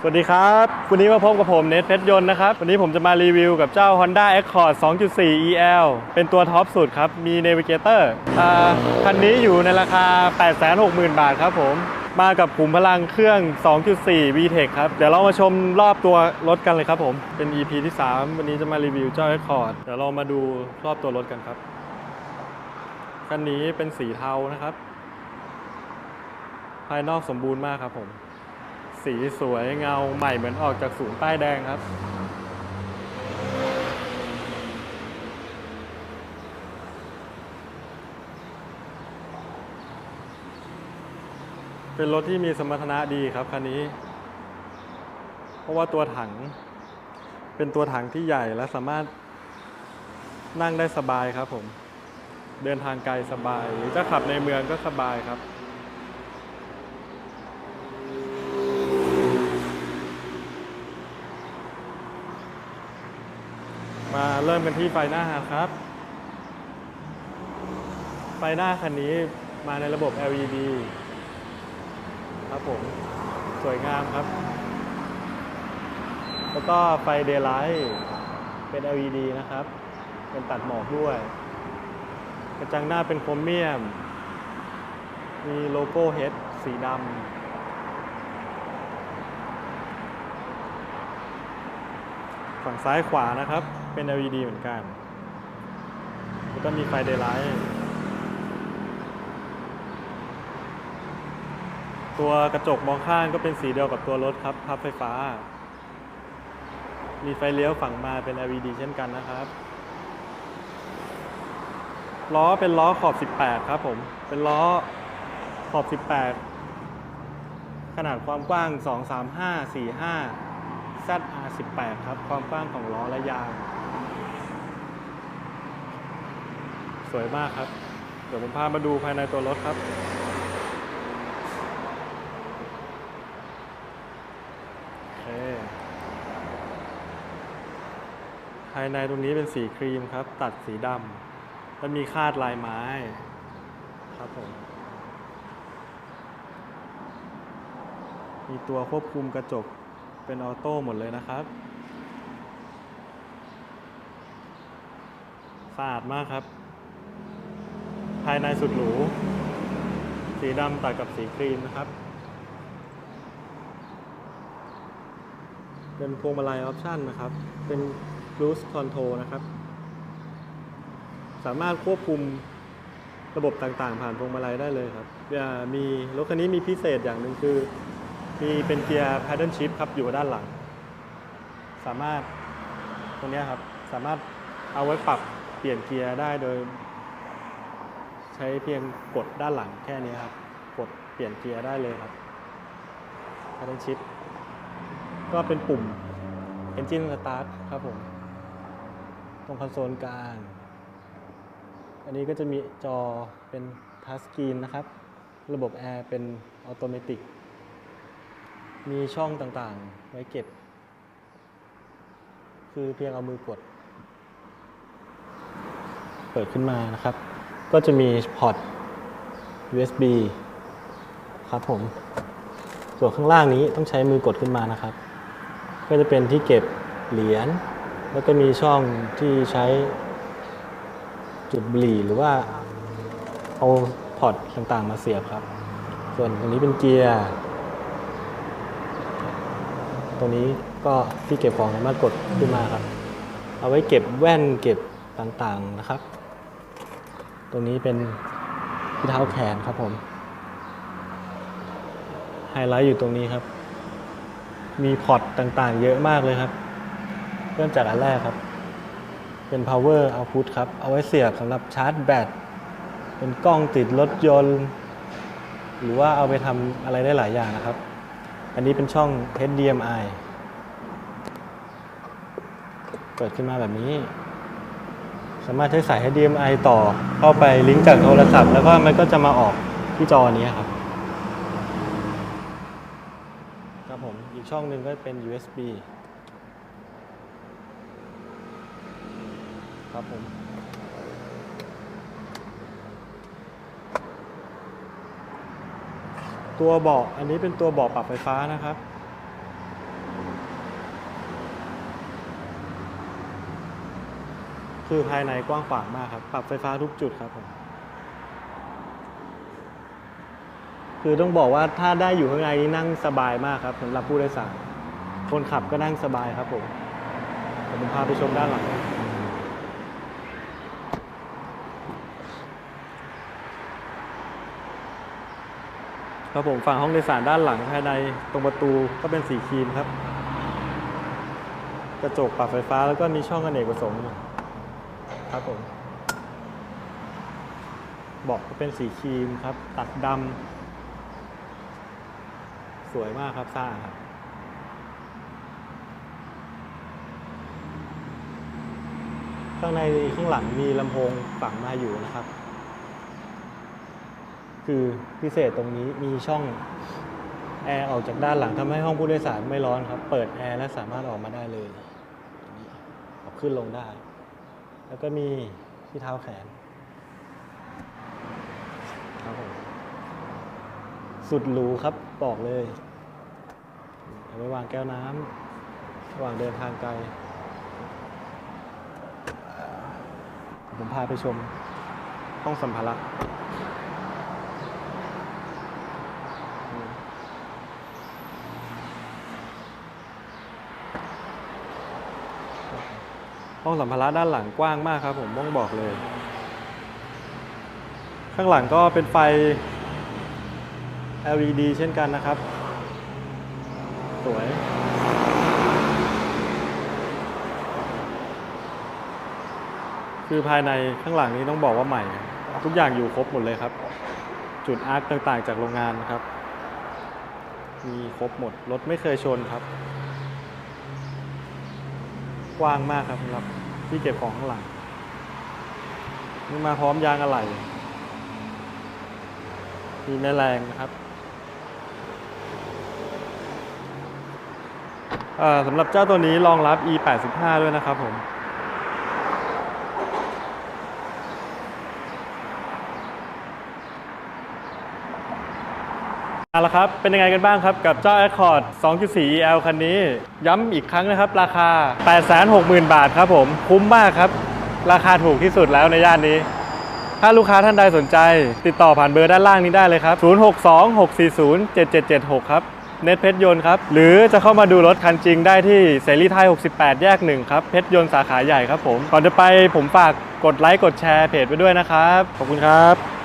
สวัสดีครับ วันนี้มาพบกับผมเนทเพชรยนต์นะครับ วันนี้ผมจะมารีวิวกับเจ้า Honda Accord 2.4 EL เป็นตัวท็อปสุดครับ มี Navigator อ่าคันนี้อยู่ในราคา 860,000 บาทครับผม มากับขุมพลังเครื่อง 2.4 VTEC ครับ เดี๋ยวเรามาชมรอบตัวรถกันเลยครับผม เป็น EP ที่ 3 วันนี้จะมารีวิวเจ้า Accord เดี๋ยวเรามาดูรอบตัวรถกันครับ คันนี้เป็นสีเทานะครับ ภายนอกสมบูรณ์มากครับผม สีสวยเงาใหม่เหมือนออกจากศูนย์ป้ายแดงครับ เป็นรถที่มีสมรรถนะดีครับคันนี้ เพราะว่าตัวถัง เป็นตัวถังที่ใหญ่และสามารถนั่งได้สบายครับผม เดินทางไกลสบาย หรือจะขับในเมืองก็สบายครับ เริ่มกันที่ไฟหน้าครับ ไฟหน้าคันนี้มาในระบบ LED ครับผม สวยงามครับ แล้วก็ไฟเดย์ไลท์เป็น LED นะครับ เป็นตัดหมอกด้วย กระจังหน้าเป็นโครเมียม มีโลโก้ H สีดำฝั่งซ้ายขวานะครับ เป็น LED เหมือนกันแล้วก็มีไฟเดย์ไลท์ตัวกระจกมองข้างก็เป็นสีเดียวกับตัวรถครับพับไฟฟ้า มีไฟเลี้ยวฝั่งมาเป็น LED เช่นกันนะครับ ล้อเป็นล้อขอบ 18 ครับผม เป็นล้อขอบ 18 ขนาดความกว้าง 235 45 ZR18 ครับ ความกว้างของล้อและยาง สวยมากครับ เดี๋ยวผมพามาดูภายในตัวรถครับ โอเค ภายในตรงนี้เป็นสีครีมครับ ตัดสีดำและมีคาดลายไม้ ครับผม มีตัวควบคุมกระจกเป็นออโต้หมดเลยนะครับสะอาดมากครับ ภายในสุดหรู สีดำตัดกับสีครีมนะครับ เป็นพวงมาลัยออปชันนะครับ เป็น cruise control นะครับ สามารถควบคุมระบบต่างๆ ผ่านพวงมาลัยได้เลยครับมีรถคันนี้มีพิเศษอย่างหนึ่งคือ มีเป็นเกียร์ paddle shift ครับ อยู่ด้านหลัง สามารถตรงนี้ครับ สามารถเอาไว้ปรับเปลี่ยนเกียร์ได้โดย ใช้เพียงกดด้านหลังแค่นี้ครับ กดเปลี่ยนเกียร์ได้เลยครับ paddle shift ก็เป็นปุ่ม engine start ครับผม ตรงคอนโซลกลาง อันนี้ก็จะมีจอเป็นทัชสกรีนนะครับ ระบบแอร์เป็นออโตเมติมีช่องต่างๆ ไว้เก็บ คือเพียงเอามือกด เปิดขึ้นมานะครับ ก็จะมีพอร์ต USB ครับผม ส่วนข้างล่างนี้ต้องใช้มือกดขึ้นมานะครับ ก็จะเป็นที่เก็บเหรียญ แล้วก็มีช่องที่ใช้จุดบุหรี่หรือว่าเอาพอร์ตต่างๆ มาเสียบครับ ส่วนตรงนี้เป็นเกียร์ ตรงนี้ก็ที่เก็บของสามารถกดขึ้นมาครับ เอาไว้เก็บแว่นเก็บต่างๆนะครับ ตรงนี้เป็นที่เท้าแขนครับผม ไฮไลท์อยู่ตรงนี้ครับ มีพอร์ตต่างๆ เยอะมากเลยครับ เริ่มจากอันแรกครับ เป็น power output ครับ เอาไว้เสียบสำหรับชาร์จแบต เป็นกล้องติดรถยนต์ หรือว่าเอาไปทำอะไรได้หลายอย่างนะครับ อันนี้เป็นช่อง HDMI เปิดขึ้นมาแบบนี้ สามารถใช้สาย HDMI ต่อเข้าไปลิงก์จากโทรศัพท์ แล้วก็มันก็จะมาออกที่จอนี้ครับครับผมอีกช่องหนึ่งก็เป็น USB ครับผมตัวเบาะอันนี้เป็นตัวเบาะปรับไฟฟ้านะครับ คือภายในกว้างขวางมากครับ ปรับไฟฟ้าทุกจุดครับผม คือต้องบอกว่าถ้าได้อยู่ข้างในนี้นั่งสบายมากครับสำหรับผู้โดยสาร คนขับก็นั่งสบายครับผมผมพาไปชมด้านหลังครับผมฝั่งห้องโดยสารด้านหลังภายในตรงประตูก็เป็นสีครีมครับ กระจกปรับไฟฟ้าแล้วก็มีช่องอเนกประสงค์ ครับผมเบาะก็เป็นสีครีมครับ ตัดดำสวยมากครับสะอาครับข้างในข้างหลังมีลำโพงฝังมาอยู่นะครับ คือพิเศษตรงนี้มีช่องแอร์ออกจากด้านหลังทำให้ห้องผู้โดยสารไม่ร้อนครับ เปิดแอร์และสามารถออกมาได้เลยอขึ้นลงได้ แล้วก็มีที่เท้าแขนครับผมสุดหรูครับบอกเลยเอาไว้วางแก้วน้ำระหว่างเดินทางไกล ผมพาไปชมห้องสัมภาระ ห้องสัมภาระด้านหลังกว้างมากครับผมต้องบอกเลย ข้างหลังก็เป็นไฟ LED เช่นกันนะครับ สวย คือภายในข้างหลังนี้ต้องบอกว่าใหม่ ทุกอย่างอยู่ครบหมดเลยครับ จุดอาร์คต่างๆจากโรงงานนครับ มีครบหมด รถไม่เคยชนครับ กว้างมากครับสำหรับที่เก็บของข้างหลังนี่มาพร้อมยางอะไหล่มีแม่แรงนะครับสำหรับเจ้าตัวนี้รองรับ e 8 5 ด้วยนะครับผม เอาละครับ เป็นยังไงกันบ้างครับ กับเจ้า Accord 2.4 EL คันนี้ ย้ำอีกครั้งนะครับ ราคา 860,000 บาทครับผม คุ้มมากครับ ราคาถูกที่สุดแล้วในย่านนี้ ถ้าลูกค้าท่านใดสนใจ ติดต่อผ่านเบอร์ด้านล่างนี้ได้เลยครับ 0626407776 ครับเน็ตเพชรยนต์ครับ หรือจะเข้ามาดูรถคันจริงได้ที่เสรีไทย 68 แยกหนึ่งครับ เพชรยนต์สาขาใหญ่ครับผม ก่อนจะไปผมฝากกดไลค์ กดแชร์เพจไว้ด้วยนะครับ ขอบคุณครับ